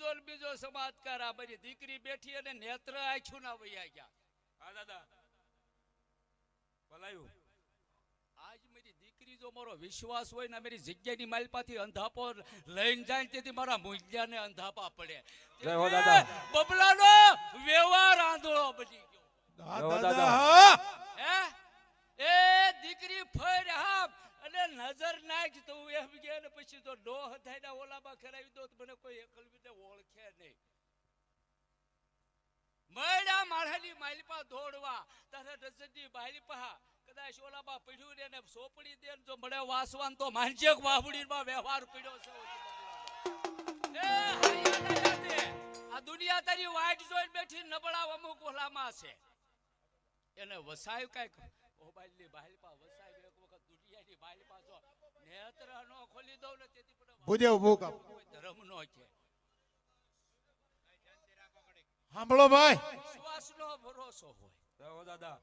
બીજો ને બીજો સમાજકાર આ બધી દીકરી બેઠી અને નેત્ર આખ્યું ના વૈયા ગયા. હા દાદા. ભલાયું આજ મારી દીકરી જો મારો વિશ્વાસ હોય ને મારી જગ્યાની માલપાથી અંધાપો લઈને જાય તેથી મારા મૂલ્યાને અંધાપા પડે. બબલાનો વ્યવહાર આંધળો બની ગયો. દાદા હે એ દીકરી ફર હામ અને નજર નાખ તો હું એમ કે ને પછી તો ડોહ થાય ને ઓલામાં કરાવી દો મને કોઈ એકલવીને ઓળખે નહીં. મયડા માળાની માલિપા દોડવા, તારા નજરની માલિપા કદાચ ઓલામાં પડ્યું ને એને સોપડી દે જો મળે વાસવાન તો માંજેક વાવડીમાં વ્યવહાર પડ્યો છે આ દુનિયા તારી વાટ જોઈને બેઠી નબળા અમુક ઓલામાં છે. એને વસાય કાંઈક, મોબાઈલની બાલપા વસાય એક વખત દુનિયાની બાલપા જો નેત્ર નો ખોલી દઉં ને તેથી પણ ભૂદેવ ભૂખ આપ. કોઈ ધર્મ નો છે. સાંભળો ભાઈ. વિશ્વાસનો ભરોસો હોય. દાદા.